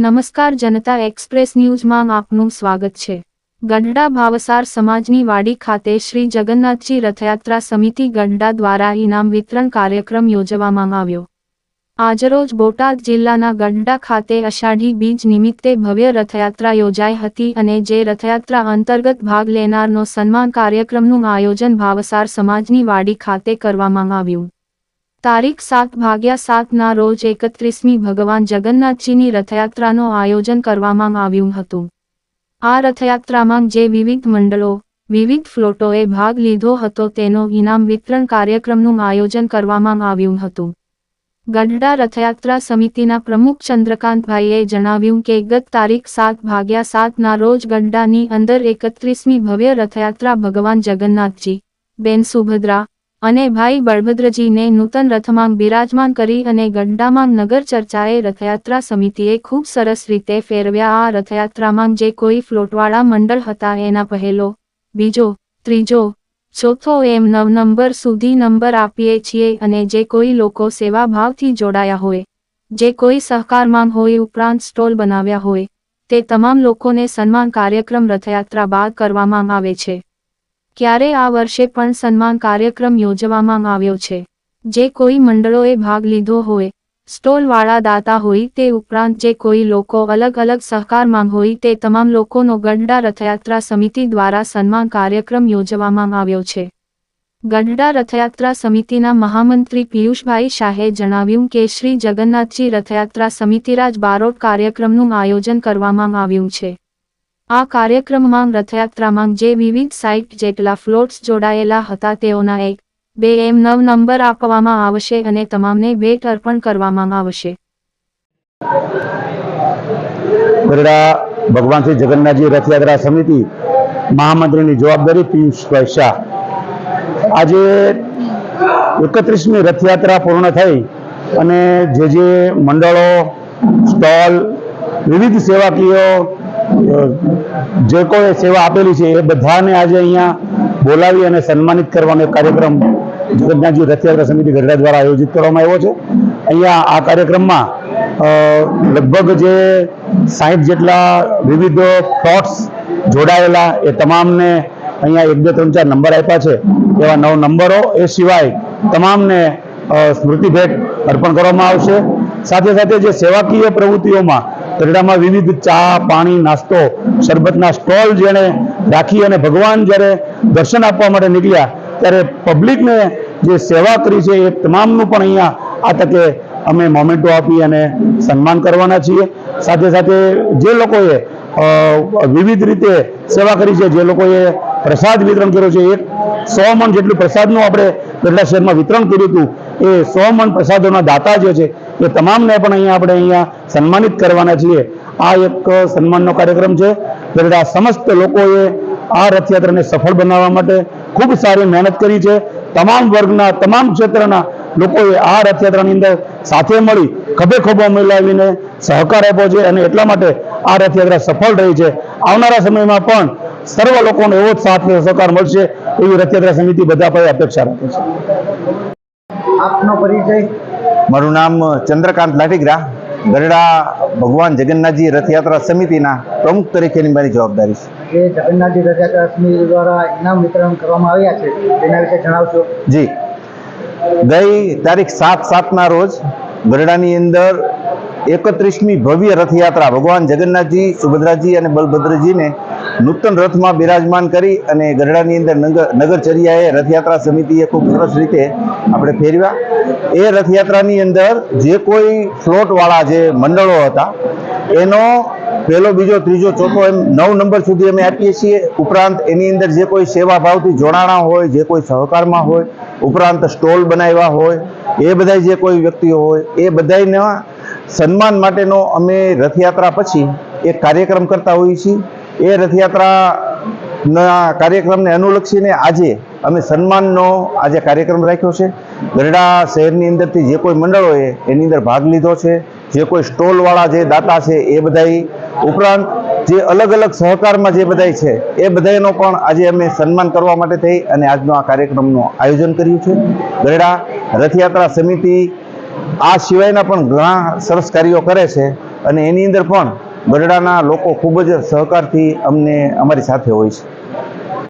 નમસ્કાર જનતા એક્સપ્રેસ ન્યૂઝમાં આપનું સ્વાગત છે. ગઢડા ભાવસાર સમાજની વાડી ખાતે શ્રી જગન્નાથજી રથયાત્રા સમિતિ ગઢડા દ્વારા ઇનામ વિતરણ કાર્યક્રમ યોજવામાં આવ્યો. આજરોજ બોટાદ જિલ્લાના ગઢડા ખાતે અષાઢી બીજ નિમિત્તે ભવ્ય રથયાત્રા યોજાઈ હતી અને જે રથયાત્રા અંતર્ગત ભાગ લેનારનો સન્માન કાર્યક્રમનું આયોજન ભાવસાર સમાજની વાડી ખાતે કરવામાં આવ્યું. તારીખ સાત ભાગ્યા સાતના રોજ એકત્રીસમી ભગવાન જગન્નાથજીની રથયાત્રાનું આયોજન કરવામાં આવ્યું હતું. આ રથયાત્રામાં જે વિવિધ મંડળો, વિવિધ ફ્લોટોએ ભાગ લીધો હતો તેનો ઇનામ વિતરણ કાર્યક્રમનું આયોજન કરવામાં આવ્યું હતું. ગઢડા રથયાત્રા સમિતિના પ્રમુખ ચંદ્રકાંતભાઈએ જણાવ્યું કે ગત તારીખ સાત ભાગ્યા સાતના રોજ ગઢડાની અંદર એકત્રીસમી ભવ્ય રથયાત્રા ભગવાન જગન્નાથજી, બેન સુભદ્રા અને ભાઈ બળભદ્રજીને નૂતન રથમાં બિરાજમાન કરી અને ગઢડામાં નગર ચર્ચાએ રથયાત્રા સમિતિએ ખૂબ સરસ રીતે ફેરવ્યા. આ રથયાત્રામાં જે કોઈ ફ્લોટવાળા મંડળ હતા, એના પહેલો, બીજો, ત્રીજો, ચોથો એમ નવ નંબર સુધી નંબર આપીએ છીએ અને જે કોઈ લોકો સેવાભાવથી જોડાયા હોય, જે કોઈ સહકારમાં હોય, ઉપરાંત સ્ટોલ બનાવ્યા હોય, તે તમામ લોકોને સન્માન કાર્યક્રમ રથયાત્રા બાદ કરવામાં આવે છે. ક્યારે આ વર્ષે પણ સન્માન કાર્યક્રમ યોજવામાં આવ્યો છે. જે કોઈ મંડળોએ ભાગ લીધો હોય, સ્ટોલવાળા દાતા હોય તે ઉપરાંત જે કોઈ લોકો અલગ અલગ સહકારમાં હોય તે તમામ લોકોનો ગઢડા રથયાત્રા સમિતિ દ્વારા સન્માન કાર્યક્રમ યોજવામાં આવ્યો છે. ગઢડા રથયાત્રા સમિતિના મહામંત્રી પિયુષભાઈ શાહે જણાવ્યું કે શ્રી જગન્નાથજી રથયાત્રા સમિતિરાજ બારોટ કાર્યક્રમનું આયોજન કરવામાં આવ્યું છે. આ કાર્યક્રમમાં રથયાત્રામાં જે વિવિધ સાઇટ જેટલા ફ્લોટ્સ જોડાયેલા હતા તેઓના એક, બે એમ નવ નંબર આપવામાં આવશે અને તમામને ભેટ અર્પણ કરવામાં આવશે. ગરડા ભગવાન શ્રી જગન્નાથજી રથયાત્રા સમિતિ મહામંત્રીની જવાબદારી પિયુષભાઈ શાહ. આજે એકત્રીસમી રથયાત્રા પૂર્ણ થઈ અને જે જે મંડળો, સ્ટોલ, વિવિધ સેવાકીય જે કોઈ સેવા આપેલી છે એ બધાને આજે અહીંયા બોલાવી અને સન્માનિત કરવાનો કાર્યક્રમ જગન્નાથજી રથયાત્રા સમિતિ ગઢડા દ્વારા આયોજિત કરવામાં આવ્યો છે. અહીંયા આ કાર્યક્રમમાં લગભગ જે સાહીઠ જેટલા વિવિધ પ્લોટ્સ જોડાયેલા એ તમામને અહીંયા એક, બે, ત્રણ, ચાર નંબર આપ્યા છે. એવા નવ નંબરો એ સિવાય તમામને સ્મૃતિ ભેટ અર્પણ કરવામાં આવશે. સાથે સાથે જે સેવાકીય પ્રવૃત્તિઓમાં ગઢડામાં વિવિધ ચા, પાણી, નાસ્તો, શરબતના સ્ટોલ જેણે રાખી અને ભગવાન જ્યારે દર્શન આપવા માટે નીકળ્યા, ત્યારે પબ્લિકને જે સેવા કરી છે એ તમામનું પણ અહીંયા આ તકે અમે મોમેન્ટો આપી અને સન્માન કરવાના છીએ. સાથે સાથે જે લોકોએ વિવિધ રીતે સેવા કરી છે, જે લોકોએ પ્રસાદ વિતરણ કર્યો છે, એક સો મણ જેટલું પ્રસાદનું આપણે કેટલા શહેરમાં વિતરણ કર્યું હતું, એ સો મણ પ્રસાદોના દાતા જે છે, એ તમામને પણ અહીંયા આપણે અહીંયા સન્માનિત કરવાના છીએ. આ એક સન્માનનો કાર્યક્રમ છે. ગઢડા સમસ્ત લોકોએ આ રથયાત્રાને સફળ બનાવવા માટે ખૂબ સારી મહેનત કરી છે. તમામ વર્ગના તમામ ક્ષેત્રના લોકોએ આ રથયાત્રાની અંદર સાથે મળી ખભે ખભો મિલાવીને સહકાર આપ્યો છે અને એટલા માટે આ રથયાત્રા સફળ રહી છે. આવનારા સમયમાં પણ સર્વ લોકોનો એવો જ સાથ સહકાર મળશે એવી રથયાત્રા સમિતિ બધા પાસે અપેક્ષા રાખે છે. આપનો પરિચય. મારું નામ ચંદ્રકાંત લાઠીગ્રા ગરડા ભગવાન જગન્નાથજી રથયાત્રા સમિતિના પ્રમુખ તરીકેની મારી જવાબદારી છે. એ જગન્નાથજી રથયાત્રા સમિતિ દ્વારા ઇનામ વિતરણ કરવામાં આવ્યા છે તેના વિશે જણાવશો? જી. ગઈ તારીખ સાત સાતના રોજ ગરડાની અંદર એકત્રીસમી ભવ્ય રથયાત્રા. ભગવાન જગન્નાથજી, સુભદ્રાજી અને બલભદ્રજીને નૂતન રથમાં બિરાજમાન કરી અને ગરડાની અંદર નગર નગરચર્યાએ રથયાત્રા સમિતિએ ખૂબ સરસ રીતે આપણે ફેરવ્યા. એ રથયાત્રાની અંદર જે કોઈ ફ્લોટવાળા જે મંડળો હતા, એનો પહેલો, બીજો, ત્રીજો, ચોથો એમ નવ નંબર સુધી અમે આપીએ છીએ. ઉપરાંત એની અંદર જે કોઈ સેવાભાવથી જોડાણા હોય, જે કોઈ સહકારમાં હોય, ઉપરાંત સ્ટોલ બનાવ્યા હોય, એ બધા જે કોઈ વ્યક્તિઓ હોય, એ બધાના સન્માન માટેનો અમે રથયાત્રા પછી એક કાર્યક્રમ કરતા હોઈએ છીએ. એ રથયાત્રાના કાર્યક્રમને અનુલક્ષીને આજે અમે સન્માનનો આજે કાર્યક્રમ રાખ્યો છે. ગરડા શહેરની અંદરથી જે કોઈ મંડળોએ એની અંદર ભાગ લીધો છે, જે કોઈ સ્ટોલવાળા જે દાતા છે એ બધાય ઉપરાંત જે અલગ અલગ સહકારમાં જે બધાય છે, એ બધાયનો પણ આજે અમે સન્માન કરવા માટે થઈ અને આજનો આ કાર્યક્રમનું આયોજન કર્યું છે. ગરડા રથયાત્રા સમિતિ આ સિવાયના પણ ઘણા સરસ કાર્યો કરે છે અને એની અંદર પણ ગઢડાના લોકો ખૂબ જ સહકારથી અમને અમારી સાથે હોય છે.